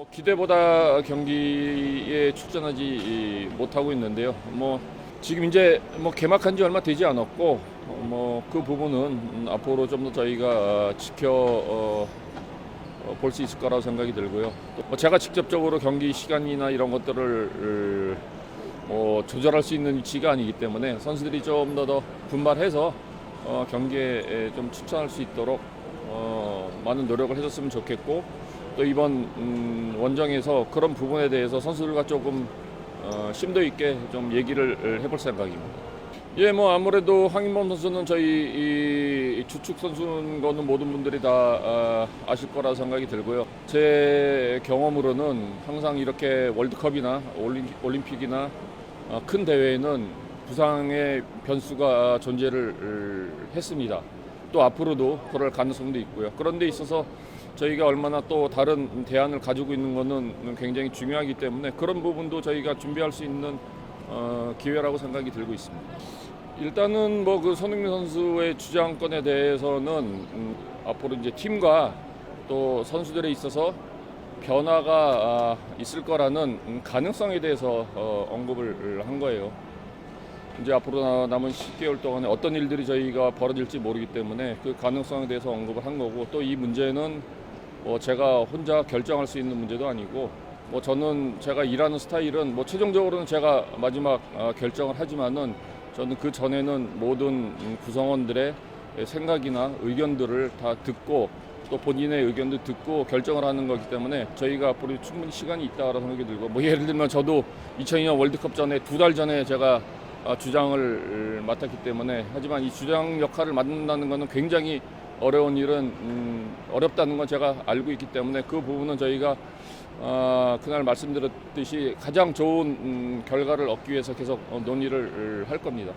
어, 기대보다 경기에 출전하지 못하고 있는데요. 뭐 지금 이제 뭐 개막한 지 얼마 되지 않았고 뭐그 부분은 음, 앞으로 좀 더 저희가 어, 지켜 볼수 있을 거라고 생각이 들고요. 또뭐 제가 직접적으로 경기 시간이나 이런 것들을 뭐 조절할 수 있는 위치가 아니기 때문에 선수들이 좀 더 더 분발해서 어, 경기에 좀 추천할 수 있도록 어, 많은 노력을 해줬으면 좋겠고 또 이번 음, 원정에서 그런 부분에 대해서 선수들과 조금 어, 심도 있게 좀 얘기를 해볼 생각입니다. 예, 뭐 아무래도 황인범 선수는 저희 이 주축 선수인 거는 모든 분들이 다 아, 아실 거라 생각이 들고요. 제 경험으로는 항상 이렇게 월드컵이나 올림- 올림픽이나 어, 큰 대회에는 부상의 변수가 존재를 했습니다. 또 앞으로도 그럴 가능성도 있고요. 그런 데 있어서 저희가 얼마나 또 다른 대안을 가지고 있는 것은 굉장히 중요하기 때문에 그런 부분도 저희가 준비할 수 있는 어, 기회라고 생각이 들고 있습니다. 일단은 뭐 그 손흥민 선수의 주장권에 대해서는 음, 앞으로 이제 팀과 또 선수들에 있어서 변화가 아, 있을 거라는 음, 가능성에 대해서 어, 언급을 한 거예요. 이제 앞으로 나- 남은 10개월 동안에 어떤 일들이 저희가 벌어질지 모르기 때문에 그 가능성에 대해서 언급을 한 거고 또 이 문제는 뭐 제가 혼자 결정할 수 있는 문제도 아니고 뭐 저는 제가 일하는 스타일은 뭐 최종적으로는 제가 마지막 아, 결정을 하지만은 저는 그 전에는 모든 음, 구성원들의 생각이나 의견들을 다 듣고 또 본인의 의견도 듣고 결정을 하는 거기 때문에 저희가 앞으로 충분히 시간이 있다고 생각이 들고 뭐 예를 들면 저도 2002년 월드컵 전에 두 달 전에 제가 아, 주장을 맡았기 때문에 하지만 이 주장 역할을 맡는다는 것은 굉장히 어려운 일은 음, 어렵다는 건 제가 알고 있기 때문에 그 부분은 저희가 아, 그날 말씀드렸듯이 가장 좋은 음, 결과를 얻기 위해서 계속 어, 논의를 할 겁니다.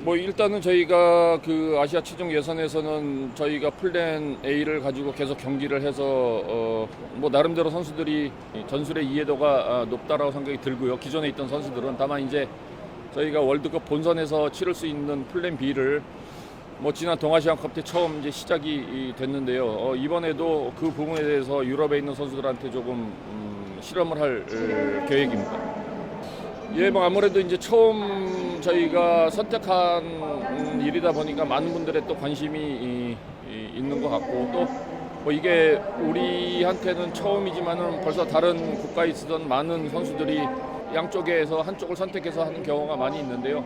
뭐 일단은 저희가 그 아시아 최종 예선에서는 저희가 플랜 A를 가지고 계속 경기를 해서 어, 뭐 나름대로 선수들이 전술의 이해도가 아, 높다라고 생각이 들고요. 기존에 있던 선수들은 다만 이제 저희가 월드컵 본선에서 치를 수 있는 플랜 B를 뭐 지난 동아시안컵 때 처음 이제 시작이 이 됐는데요. 어, 이번에도 그 부분에 대해서 유럽에 있는 선수들한테 조금 음, 실험을 할 어, 계획입니다. 예, 뭐 아무래도 이제 처음 저희가 선택한 음, 일이다 보니까 많은 분들의 또 관심이 이- 이- 있는 것 같고 또 뭐 이게 우리한테는 처음이지만은 벌써 다른 국가에 있었던 많은 선수들이 양쪽에서 한쪽을 선택해서 하는 경우가 많이 있는데요.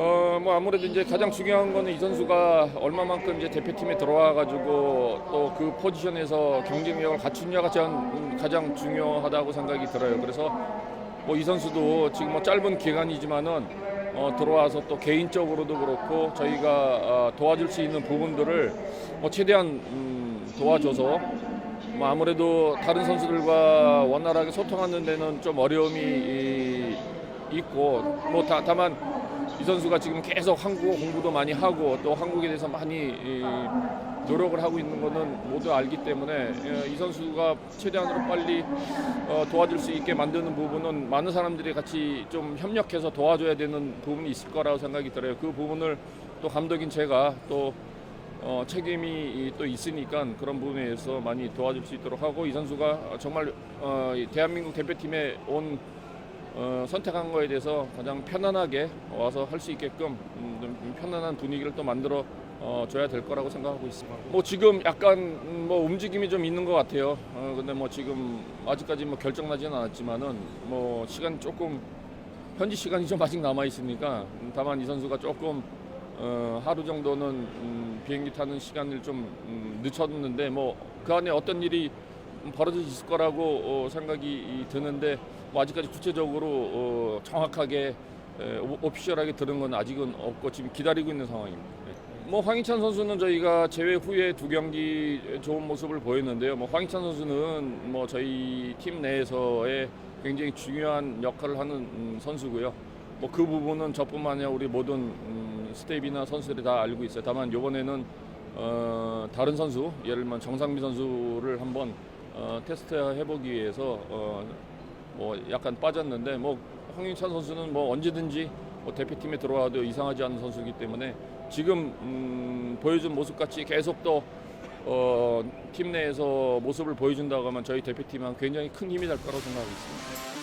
어, 뭐 아무래도 이제 가장 중요한 거는 이 선수가 얼마만큼 이제 대표팀에 들어와 가지고 또 그 포지션에서 경쟁력을 갖추냐가 전 가장 중요하다고 생각이 들어요. 그래서 뭐 이 선수도 지금 뭐 짧은 기간이지만은 어, 들어와서 또 개인적으로도 그렇고 저희가 어, 도와줄 수 있는 부분들을 뭐 최대한 음, 도와줘서 뭐 아무래도 다른 선수들과 원활하게 소통하는 데는 좀 어려움이 이- 있고 뭐 다, 다만 이 선수가 지금 계속 한국어 공부도 많이 하고 또 한국에 대해서 많이 이, 노력을 하고 있는 거는 모두 알기 때문에 예, 이 선수가 최대한으로 빨리 어, 도와줄 수 있게 만드는 부분은 많은 사람들이 같이 좀 협력해서 도와줘야 되는 부분이 있을 거라고 생각이 들어요. 그 부분을 또 감독인 제가 또 어, 책임이 이- 또 있으니까 그런 부분에 대해서 많이 도와줄 수 있도록 하고 이 선수가 정말 어, 이 대한민국 대표팀에 온 어, 선택한 거에 대해서 가장 편안하게 와서 할 수 있게끔 음, 좀 편안한 분위기를 또 만들어 어, 줘야 될 거라고 생각하고 있습니다. 뭐 지금 약간 음, 뭐 움직임이 좀 있는 것 같아요. 어, 근데 뭐 지금 아직까지 뭐 결정나지는 않았지만은 뭐 시간 조금 현지 시간이 좀 아직 남아 있으니까 음, 다만 이 선수가 조금 어, 하루 정도는 음, 비행기 타는 시간을 좀 음, 늦췄는데 뭐 그 안에 어떤 일이 벌어질 수 있을 거라고 어, 생각이 이 드는데 뭐 아직까지 구체적으로 어, 정확하게 에, 오- 오피셜하게 들은 건 아직은 없고 지금 기다리고 있는 상황입니다. 네. 뭐 황희찬 선수는 저희가 제외 후에 두 경기 좋은 모습을 보였는데요. 뭐 황희찬 선수는 뭐 저희 팀 내에서의 굉장히 중요한 역할을 하는 음, 선수고요. 뭐 그 부분은 저뿐만 아니라 우리 모든 음, 스텝이나 선수들이 다 알고 있어요. 다만 이번에는 어, 다른 선수, 예를 들면 정상민 선수를 한번 어, 테스트 해보기 위해서 어, 뭐 약간 빠졌는데 뭐 황인찬 선수는 뭐 언제든지 뭐 대표팀에 들어와도 이상하지 않은 선수이기 때문에 지금 음, 보여준 모습 같이 계속 또 어, 팀 내에서 모습을 보여준다고 하면 저희 대표팀은 굉장히 큰 힘이 될 거라고 생각하고 있습니다.